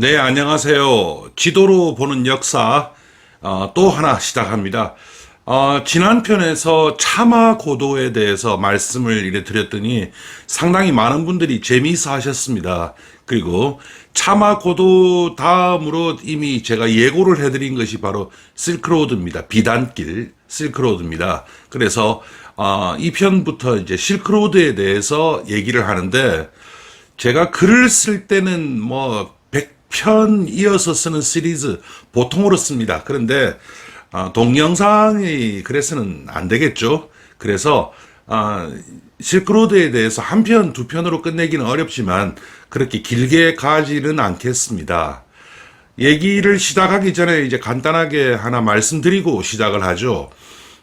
네, 안녕하세요. 지도로 보는 역사, 어, 또 하나 시작합니다. 어, 지난 편에서 차마 고도에 대해서 말씀을 이래 드렸더니 상당히 많은 분들이 재미있어 하셨습니다. 그리고 차마 고도 다음으로 이미 제가 예고를 해드린 것이 바로 실크로드입니다. 비단길 실크로드입니다. 그래서 어, 이 편부터 이제 실크로드에 대해서 얘기를 하는데 제가 글을 쓸 때는 뭐100 편 이어서 쓰는 시리즈 보통으로 씁니다. 그런데 아, 동영상이 그래서는 안 되겠죠. 그래서 아, 실크로드에 대해서 한 편, 두 편으로 끝내기는 어렵지만 그렇게 길게 가지는 않겠습니다. 얘기를 시작하기 전에 이제 간단하게 하나 말씀드리고 시작을 하죠.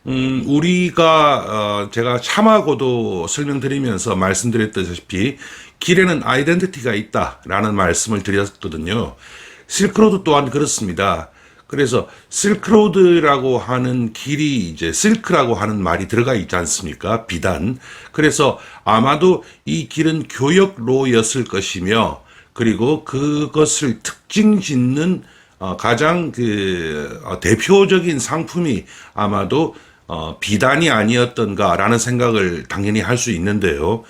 음, 우리가, 어, 제가 참하고도 설명드리면서 말씀드렸다시피 길에는 아이덴티티가 있다라는 말씀을 드렸거든요. 실크로드 또한 그렇습니다. 그래서 실크로드라고 하는 길이 이제 실크라고 하는 말이 들어가 있지 않습니까? 비단. 그래서 아마도 이 길은 교역로였을 것이며 그리고 그것을 특징 짓는 어, 가장 그 어, 대표적인 상품이 아마도 어, 비단이 아니었던가라는 생각을 당연히 할 수 있는데요.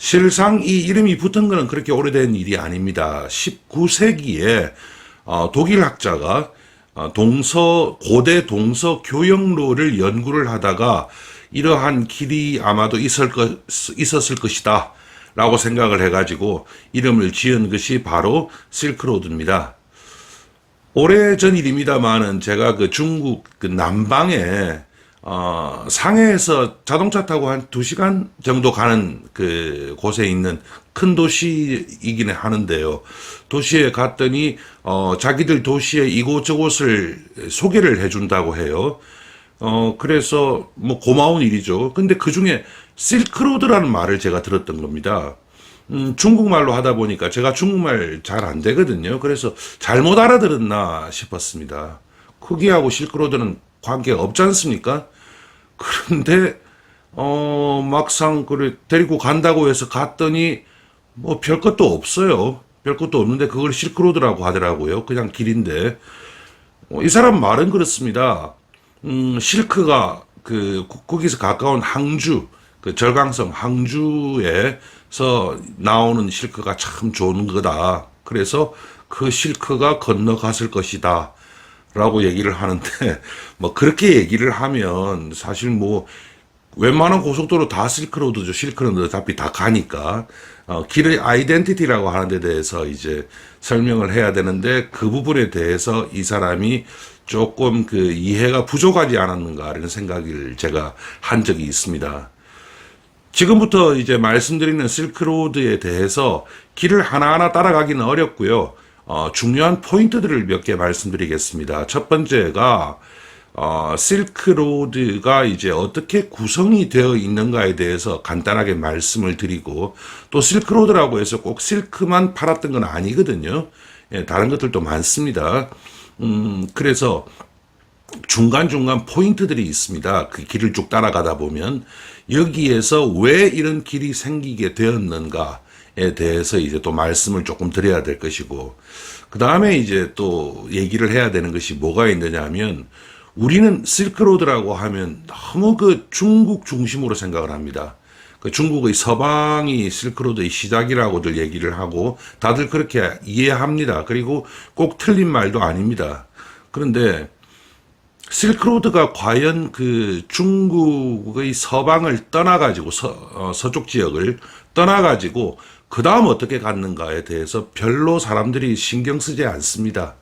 실상 이 이름이 붙은 것은 그렇게 오래된 일이 아닙니다. 19세기에 어, 독일 학자가 어, 동서 고대 동서 교역로를 연구를 하다가 이러한 길이 아마도 있을 것 있었을 것이다. 라고 생각을 해가지고 이름을 지은 것이 바로 실크로드입니다. 오래전 일입니다만은 제가 그 중국 그 남방에 어, 상해에서 자동차 타고 한 두 시간 정도 가는 그 곳에 있는 큰 도시이기는 하는데요. 도시에 갔더니 어, 자기들 도시의 이곳저곳을 소개를 해준다고 해요. 어, 그래서 뭐 고마운 일이죠. 근데 그 중에 실크로드라는 말을 제가 들었던 겁니다. 음, 중국말로 하다 보니까 제가 중국말 잘 안 되거든요. 그래서 잘못 알아들었나 싶었습니다. 크기하고 실크로드는 관계가 없지 않습니까? 그런데, 어, 막상, 그래, 데리고 간다고 해서 갔더니, 뭐, 별 것도 없어요. 별 것도 없는데, 그걸 실크로드라고 하더라고요. 그냥 길인데. 어, 이 사람 말은 그렇습니다. 음, 실크가, 그, 거- 거기서 가까운 항주, 그 절강성 항주에서 나오는 실크가 참 좋은 거다. 그래서 그 실크가 건너갔을 것이다. 라고 얘기를 하는데, 뭐, 그렇게 얘기를 하면, 사실 뭐, 웬만한 고속도로 다 실크로드죠. 실크로드 어차피 다 가니까. 어, 길의 아이덴티티라고 하는 데 대해서 이제 설명을 해야 되는데, 그 부분에 대해서 이 사람이 조금 그 이해가 부족하지 않았는가, 이런 생각을 제가 한 적이 있습니다. 지금부터 이제 말씀드리는 실크로드에 대해서 길을 하나하나 따라가기는 어렵고요. 어, 중요한 포인트들을 몇 개 말씀드리겠습니다. 첫 번째가 어, 실크로드가 이제 어떻게 구성이 되어 있는가에 대해서 간단하게 말씀을 드리고 또 실크로드라고 해서 꼭 실크만 팔았던 건 아니거든요. 예, 다른 것들도 많습니다. 음, 그래서 중간중간 포인트들이 있습니다. 그 길을 쭉 따라가다 보면 여기에서 왜 이런 길이 생기게 되었는가에 대해서 이제 또 말씀을 조금 드려야 될 것이고 그 다음에 이제 또 얘기를 해야 되는 것이 뭐가 있느냐 하면 우리는 실크로드라고 하면 너무 그 중국 중심으로 생각을 합니다. 그 중국의 서방이 실크로드의 시작이라고들 얘기를 하고 다들 그렇게 이해합니다. 그리고 꼭 틀린 말도 아닙니다. 그런데 실크로드가 과연 그 중국의 서방을 떠나가지고 서, 어, 서쪽 지역을 떠나가지고 그 다음 어떻게 갔는가에 대해서 별로 사람들이 신경 쓰지 않습니다.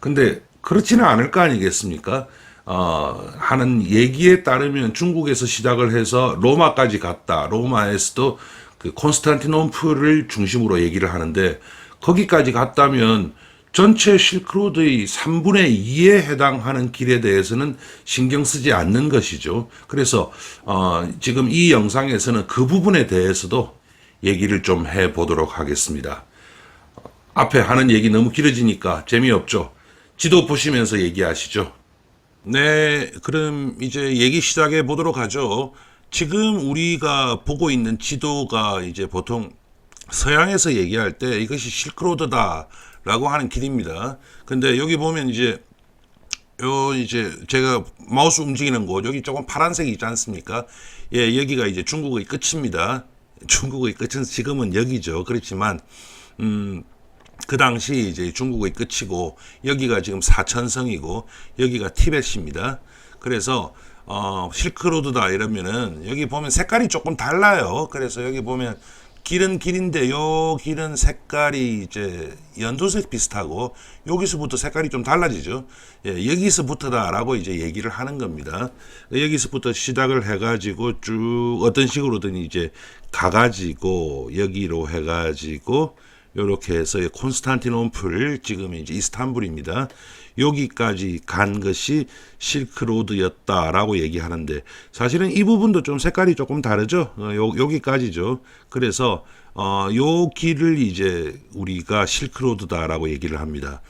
근데 그렇지는 않을 거 아니겠습니까? 어, 하는 얘기에 따르면 중국에서 시작을 해서 로마까지 갔다. 로마에서도 그 콘스탄티노플을 중심으로 얘기를 하는데 거기까지 갔다면 전체 실크로드의 3분의 2에 해당하는 길에 대해서는 신경 쓰지 않는 것이죠. 그래서 어, 지금 이 영상에서는 그 부분에 대해서도 얘기를 좀 해보도록 하겠습니다. 앞에 하는 얘기 너무 길어지니까 재미없죠. 지도 보시면서 얘기하시죠. 네, 그럼 이제 얘기 시작해 보도록 하죠. 지금 우리가 보고 있는 지도가 이제 보통 서양에서 얘기할 때 이것이 실크로드다 라고 하는 길입니다. 근데 여기 보면 이제 요 이제 제가 마우스 움직이는 곳 여기 조금 파란색이 있지 않습니까? 예, 여기가 이제 중국의 끝입니다. 중국의 끝은 지금은 여기죠. 그렇지만 음, 그 당시 이제 중국의 끝이고 여기가 지금 사천성이고 여기가 티벳입니다. 그래서 어, 실크로드다 이러면은 여기 보면 색깔이 조금 달라요. 그래서 여기 보면 길은 길인데 요 길은 색깔이 이제 연두색 비슷하고 여기서부터 색깔이 좀 달라지죠. 예, 여기서부터다라고 이제 얘기를 하는 겁니다. 여기서부터 시작을 해가지고 쭉 어떤 식으로든 이제 가가지고 여기로 해가지고 요렇게 해서 콘스탄티노플 지금 이제 이스탄불입니다. 여기까지 간 것이 실크로드였다라고 얘기하는데 사실은 이 부분도 좀 색깔이 조금 다르죠. 어, 요, 여기까지죠. 그래서 어, 요 길을 이제 우리가 실크로드다라고 얘기를 합니다.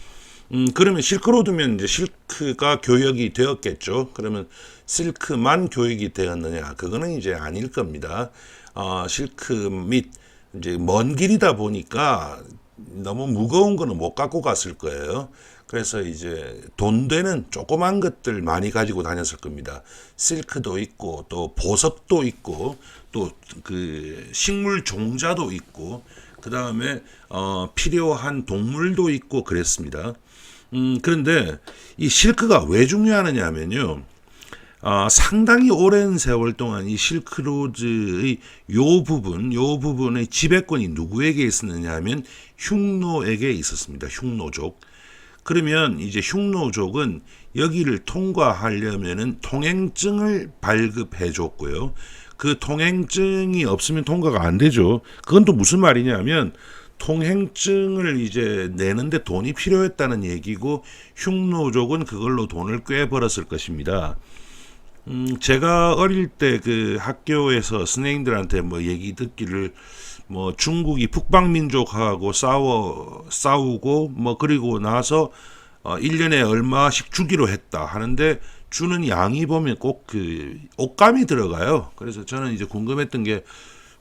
음, 그러면 실크로드면 이제 실크가 교역이 되었겠죠. 그러면 실크만 교역이 되었느냐? 그거는 이제 아닐 겁니다. 어, 실크 및 이제 먼 길이다 보니까 너무 무거운 거는 못 갖고 갔을 거예요. 그래서 이제 돈 되는 조그만 것들 많이 가지고 다녔을 겁니다. 실크도 있고 또 보석도 있고 또 그 식물 종자도 있고 그 다음에 어 필요한 동물도 있고 그랬습니다. 음 그런데 이 실크가 왜 중요하느냐면요. 어, 상당히 오랜 세월 동안 이 실크로드의 요 부분, 요 부분의 지배권이 누구에게 있었느냐 하면 흉노에게 있었습니다. 흉노족. 그러면 이제 흉노족은 여기를 통과하려면은 통행증을 발급해 줬고요. 그 통행증이 없으면 통과가 안 되죠. 그건 또 무슨 말이냐면 통행증을 이제 내는데 돈이 필요했다는 얘기고 흉노족은 그걸로 돈을 꽤 벌었을 것입니다. 음, 제가 어릴 때 그 학교에서 선생님들한테 뭐 얘기 듣기를 뭐 중국이 북방 민족하고 싸워 싸우고 뭐 그리고 나서 어 1년에 얼마씩 주기로 했다 하는데 주는 양이 보면 꼭 그 옷감이 들어가요. 그래서 저는 이제 궁금했던 게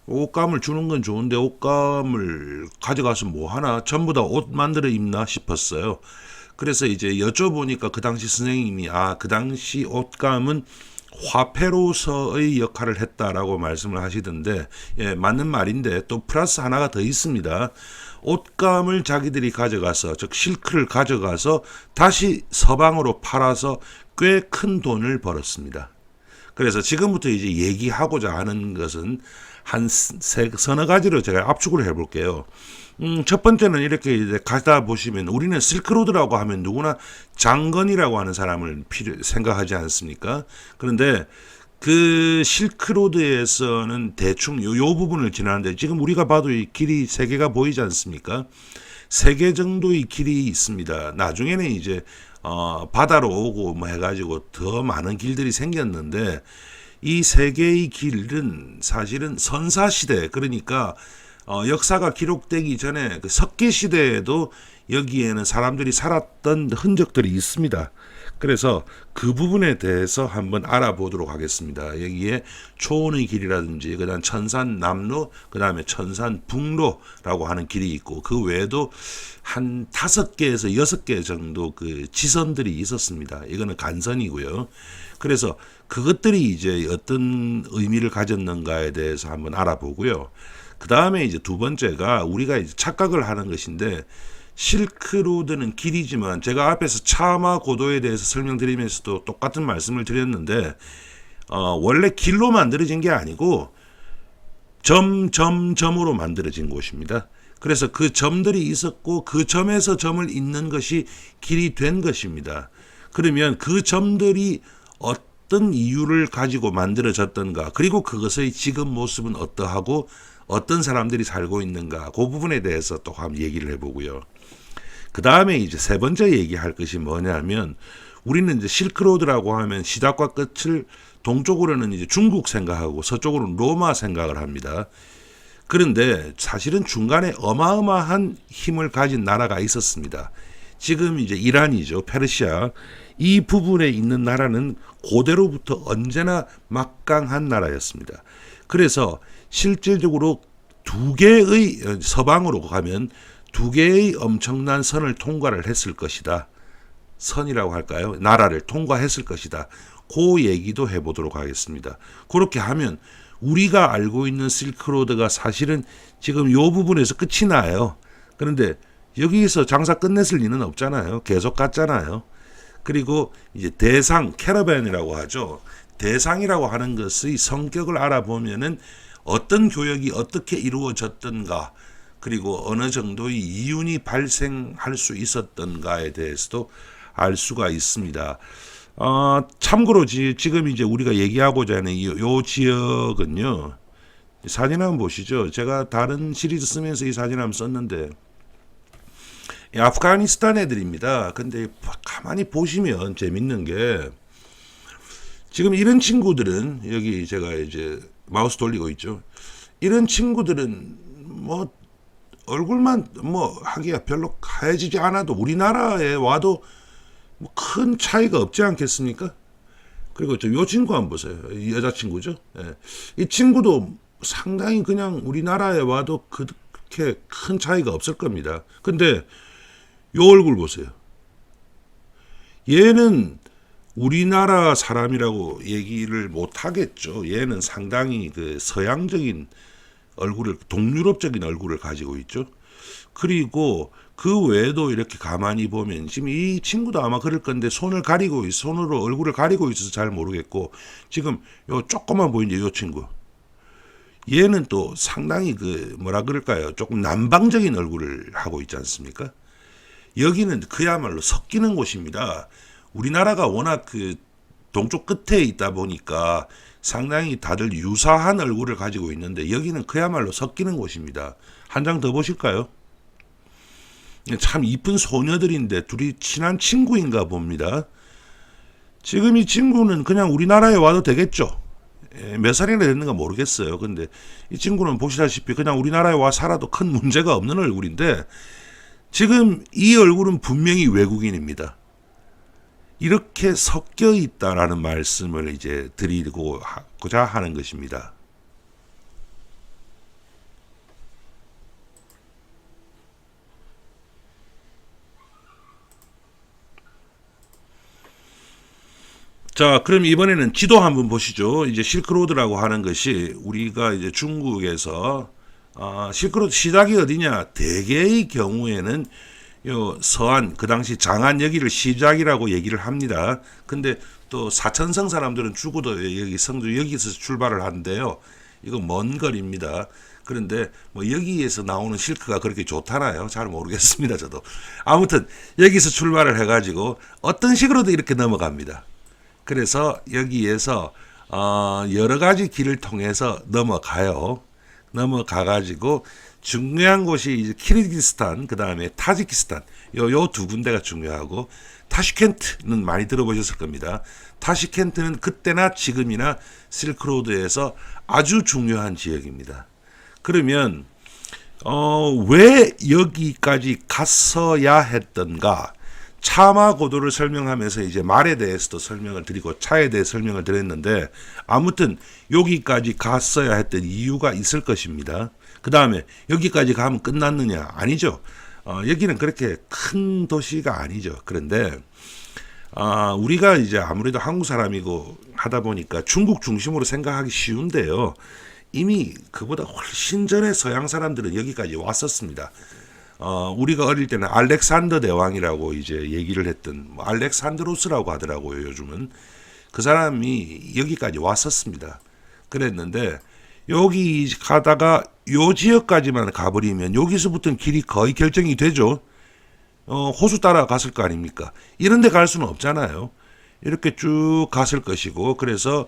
옷감을 주는 건 좋은데 옷감을 가져가서 뭐 하나 전부 다 옷 만들어 입나 싶었어요. 그래서 이제 여쭤보니까 그 당시 선생님이 아 그 당시 옷감은 화폐로서의 역할을 했다라고 말씀을 하시던데 예, 맞는 말인데 또 플러스 하나가 더 있습니다. 옷감을 자기들이 가져가서 즉 실크를 가져가서 다시 서방으로 팔아서 꽤 큰 돈을 벌었습니다. 그래서 지금부터 이제 얘기하고자 하는 것은 한 세, 서너 가지로 제가 압축을 해볼게요. 음, 첫 번째는 이렇게 이제 가다 보시면 우리는 실크로드라고 하면 누구나 장건이라고 하는 사람을 필요, 생각하지 않습니까? 그런데 그 실크로드에서는 대충 요, 요 부분을 지나는데 지금 우리가 봐도 이 길이 세 개가 보이지 않습니까? 세 개 정도의 길이 있습니다. 나중에는 이제 어, 바다로 오고 뭐 해가지고 더 많은 길들이 생겼는데 이 세 개의 길은 사실은 선사 시대. 그러니까 어, 역사가 기록되기 전에 그 석기 시대에도 여기에는 사람들이 살았던 흔적들이 있습니다. 그래서 그 부분에 대해서 한번 알아보도록 하겠습니다. 여기에 초원의 길이라든지 그다음 천산 남로 그다음에 천산 북로라고 하는 길이 있고 그 외에도 한 다섯 개에서 여섯 개 정도 그 지선들이 있었습니다. 이거는 간선이고요. 그래서 그것들이 이제 어떤 의미를 가졌는가에 대해서 한번 알아보고요. 그 다음에 이제 두 번째가 우리가 이제 착각을 하는 것인데 실크로드는 길이지만 제가 앞에서 차마 고도에 대해서 설명드리면서도 똑같은 말씀을 드렸는데 어, 원래 길로 만들어진 게 아니고 점, 점, 점으로 만들어진 곳입니다. 그래서 그 점들이 있었고 그 점에서 점을 잇는 것이 길이 된 것입니다. 그러면 그 점들이 어떤 이유를 가지고 만들어졌던가 그리고 그것의 지금 모습은 어떠하고 어떤 사람들이 살고 있는가 그 부분에 대해서 또 한번 얘기를 해보고요. 그 다음에 이제 세 번째 얘기할 것이 뭐냐면 우리는 이제 실크로드라고 하면 시작과 끝을 동쪽으로는 이제 중국 생각하고 서쪽으로는 로마 생각을 합니다. 그런데 사실은 중간에 어마어마한 힘을 가진 나라가 있었습니다. 지금 이제 이란이죠. 페르시아. 이 부분에 있는 나라는 고대로부터 언제나 막강한 나라였습니다. 그래서 실질적으로 두 개의 서방으로 가면 두 개의 엄청난 선을 통과를 했을 것이다. 선이라고 할까요? 나라를 통과했을 것이다. 그 얘기도 해보도록 하겠습니다. 그렇게 하면 우리가 알고 있는 실크로드가 사실은 지금 요 부분에서 끝이 나요. 그런데 여기서 장사 끝냈을 리는 없잖아요. 계속 갔잖아요. 그리고 이제 대상 캐러밴이라고 하죠. 대상이라고 하는 것의 성격을 알아보면은 어떤 교역이 어떻게 이루어졌던가 그리고 어느 정도의 이윤이 발생할 수 있었던가에 대해서도 알 수가 있습니다. 어, 참고로 지, 금 이제 우리가 얘기하고자 하는 이, 요 지역은요. 사진 한번 보시죠. 제가 다른 시리즈 쓰면서 이 사진 한번 썼는데 이 아프가니스탄 애들입니다. 근데 가만히 보시면 재밌는 게 지금 이런 친구들은 여기 제가 이제 마우스 돌리고 있죠. 이런 친구들은 뭐 얼굴만 뭐 하기가 별로 가해지지 않아도 우리나라에 와도 뭐 큰 차이가 없지 않겠습니까? 그리고 저요 친구 한번 보세요. 이 여자친구죠. 예. 이 친구도 상당히 그냥 우리나라에 와도 그렇게 큰 차이가 없을 겁니다. 근데 요 얼굴 보세요. 얘는 우리나라 사람이라고 얘기를 못 하겠죠. 얘는 상당히 그 서양적인 얼굴을 동유럽적인 얼굴을 가지고 있죠. 그리고 그 외에도 이렇게 가만히 보면 지금 이 친구도 아마 그럴 건데 손을 가리고 있, 손으로 얼굴을 가리고 있어서 잘 모르겠고 지금 요 조그만 보이는 요 친구 얘는 또 상당히 그 뭐라 그럴까요? 조금 남방적인 얼굴을 하고 있지 않습니까? 여기는 그야말로 섞이는 곳입니다. 우리나라가 워낙 그 동쪽 끝에 있다 보니까 상당히 다들 유사한 얼굴을 가지고 있는데 여기는 그야말로 섞이는 곳입니다. 한 장 더 보실까요? 참 이쁜 소녀들인데 둘이 친한 친구인가 봅니다. 지금 이 친구는 그냥 우리나라에 와도 되겠죠. 예, 몇 살이나 됐는가 모르겠어요. 근데 이 친구는 보시다시피 그냥 우리나라에 와 살아도 큰 문제가 없는 얼굴인데 지금 이 얼굴은 분명히 외국인입니다. 이렇게 섞여 있다라는 말씀을 이제 드리고자 하는 것입니다. 자, 그럼 이번에는 지도 한번 보시죠. 이제 실크로드라고 하는 것이 우리가 이제 중국에서 아, 실크로드 시작이 어디냐? 대개의 경우에는 요 서안 그 당시 장안 여기를 시작이라고 얘기를 합니다. 근데 또 사천성 사람들은 죽어도 여기 성주 여기서 출발을 하는데요. 이거 먼 거리입니다. 그런데 뭐 여기에서 나오는 실크가 그렇게 좋다나요? 잘 모르겠습니다. 저도 아무튼 여기서 출발을 해가지고 어떤 식으로도 이렇게 넘어갑니다. 그래서 여기에서 어 여러 가지 길을 통해서 넘어가요. 넘어가 가지고 중요한 곳이 이제 키르기스탄 그 다음에 타지키스탄 요 요 두 군데가 중요하고 타슈켄트는 많이 들어보셨을 겁니다. 타슈켄트는 그때나 지금이나 실크로드에서 아주 중요한 지역입니다. 그러면 어, 왜 여기까지 갔어야 했던가? 차마 고도를 설명하면서 이제 말에 대해서도 설명을 드리고 차에 대해 설명을 드렸는데 아무튼 여기까지 갔어야 했던 이유가 있을 것입니다. 그 다음에 여기까지 가면 끝났느냐? 아니죠. 어, 여기는 그렇게 큰 도시가 아니죠. 그런데 아, 우리가 이제 아무래도 한국 사람이고 하다 보니까 중국 중심으로 생각하기 쉬운데요. 이미 그보다 훨씬 전에 서양 사람들은 여기까지 왔었습니다. 어, 우리가 어릴 때는 알렉산더 대왕이라고 이제 얘기를 했던 뭐 알렉산드로스라고 하더라고요, 요즘은. 그 사람이 여기까지 왔었습니다. 그랬는데 여기 가다가 요 지역까지만 가버리면 여기서부터는 길이 거의 결정이 되죠. 어, 호수 따라 갔을 거 아닙니까? 이런 데 갈 수는 없잖아요. 이렇게 쭉 갔을 것이고, 그래서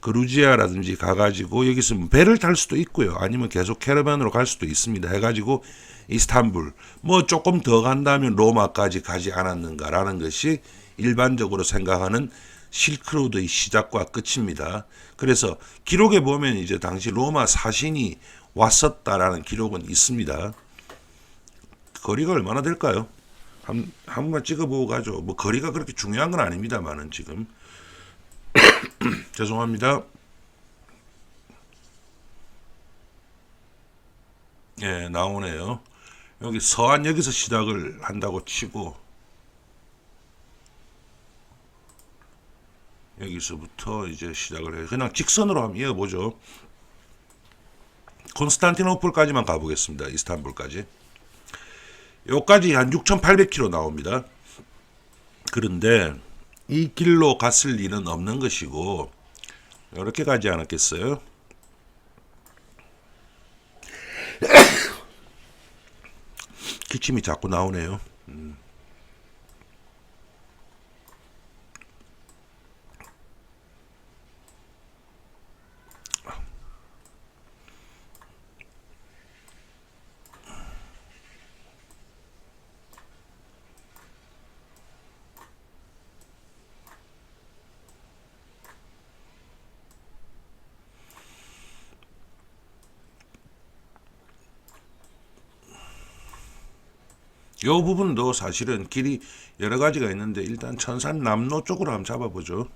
그루지아라든지 가가지고 여기서 뭐 배를 탈 수도 있고요. 아니면 계속 캐러반으로 갈 수도 있습니다. 해가지고 이스탄불, 뭐 조금 더 간다면 로마까지 가지 않았는가라는 것이 일반적으로 생각하는 실크로드의 시작과 끝입니다. 그래서 기록에 보면 이제 당시 로마 사신이 왔었다라는 기록은 있습니다. 거리가 얼마나 될까요? 한, 한 번만 찍어보고 가죠. 뭐 거리가 그렇게 중요한 건 아닙니다만은 지금 죄송합니다. 예, 나오네요. 여기 서안역에서 시작을 한다고 치고 여기서부터 이제 시작을 해요. 그냥 직선으로 한번 이어보죠. 콘스탄티노플까지만 가보겠습니다. 이스탄불까지. 여기까지 한 6,800km 나옵니다. 그런데 이 길로 갔을 리는 없는 것이고 이렇게 가지 않았겠어요? 기침이 자꾸 나오네요. 음. 요 부분도 사실은 길이 여러 가지가 있는데 일단 천산 남로 쪽으로 한번 잡아보죠.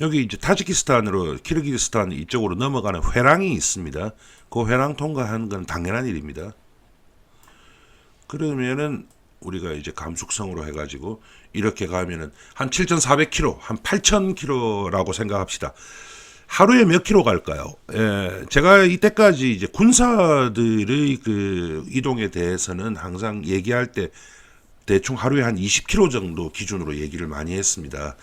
여기 이제 타지키스탄으로 키르기스탄 이쪽으로 넘어가는 회랑이 있습니다. 그 회랑 통과하는 건 당연한 일입니다. 그러면은 우리가 이제 감숙성으로 해가지고 이렇게 가면은 한 7,400km, 한 8,000km라고 생각합시다. 하루에 몇 킬로 갈까요? 예, 제가 이때까지 이제 군사들의 그 이동에 대해서는 항상 얘기할 때 대충 하루에 한 20킬로 정도 기준으로 얘기를 많이 했습니다.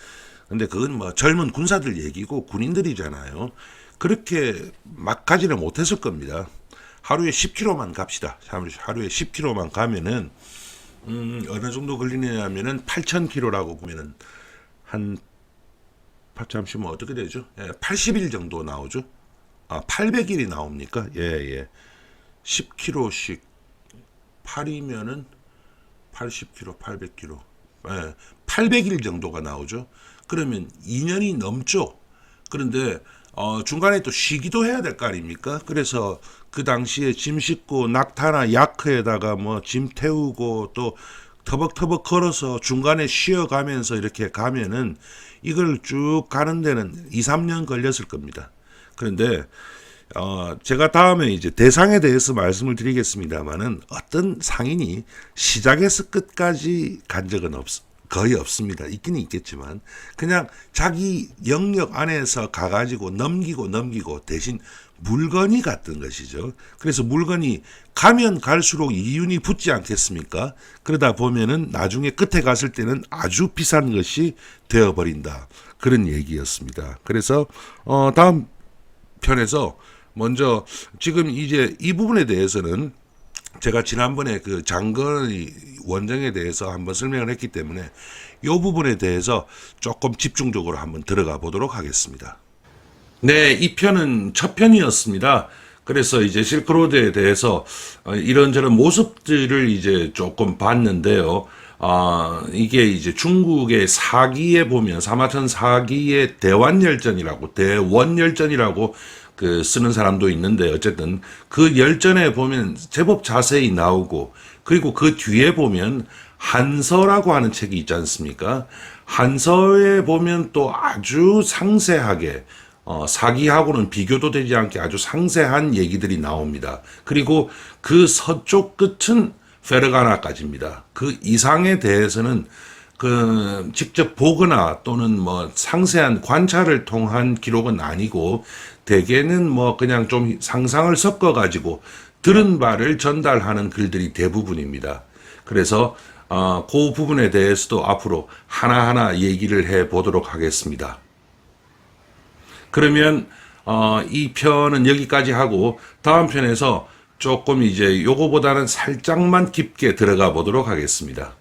근데 그건 뭐 젊은 군사들 얘기고 군인들이잖아요. 그렇게 막 가지는 못했을 겁니다. 하루에 10킬로만 갑시다. 하루에 10킬로만 가면은 음, 어느 정도 걸리냐면은 8,000킬로라고 보면은 한 잠시만 어떻게 되죠? 예, 80일 정도 나오죠. 아, 800일이 나옵니까? 예, 예. 10kg씩 8이면은 80kg, 800kg. 예, 800일 정도가 나오죠. 그러면 2년이 넘죠. 그런데 어, 중간에 또 쉬기도 해야 될 거 아닙니까? 그래서 그 당시에 짐 싣고 낙타나 야크에다가 뭐 짐 태우고 또 터벅터벅 걸어서 중간에 쉬어가면서 이렇게 가면은 이걸 쭉 가는 데는 2, 3년 걸렸을 겁니다. 그런데 어, 제가 다음에 이제 대상에 대해서 말씀을 드리겠습니다만은 어떤 상인이 시작에서 끝까지 간 적은 없, 거의 없습니다. 있기는 있겠지만 그냥 자기 영역 안에서 가가지고 넘기고 넘기고 대신 물건이 같은 것이죠. 그래서 물건이 가면 갈수록 이윤이 붙지 않겠습니까? 그러다 보면은 나중에 끝에 갔을 때는 아주 비싼 것이 되어버린다. 그런 얘기였습니다. 그래서 어 다음 편에서 먼저 지금 이제 이 부분에 대해서는 제가 지난번에 그 장거리 원정에 대해서 한번 설명을 했기 때문에 이 부분에 대해서 조금 집중적으로 한번 들어가 보도록 하겠습니다. 네, 이 편은 첫 편이었습니다. 그래서 이제 실크로드에 대해서 어, 이런저런 모습들을 이제 조금 봤는데요. 아, 이게 이제 중국의 사기에 보면 사마천 사기의 대완열전이라고 대원열전이라고 그 쓰는 사람도 있는데 어쨌든 그 열전에 보면 제법 자세히 나오고 그리고 그 뒤에 보면 한서라고 하는 책이 있지 않습니까? 한서에 보면 또 아주 상세하게 어, 사기하고는 비교도 되지 않게 아주 상세한 얘기들이 나옵니다. 그리고 그 서쪽 끝은 페르가나까지입니다. 그 이상에 대해서는 그 직접 보거나 또는 뭐 상세한 관찰을 통한 기록은 아니고 대개는 뭐 그냥 좀 상상을 섞어 가지고 들은 바를 전달하는 글들이 대부분입니다. 그래서 어, 그 부분에 대해서도 앞으로 하나하나 얘기를 해 보도록 하겠습니다. 그러면 어, 이 편은 여기까지 하고 다음 편에서 조금 이제 요거보다는 살짝만 깊게 들어가 보도록 하겠습니다.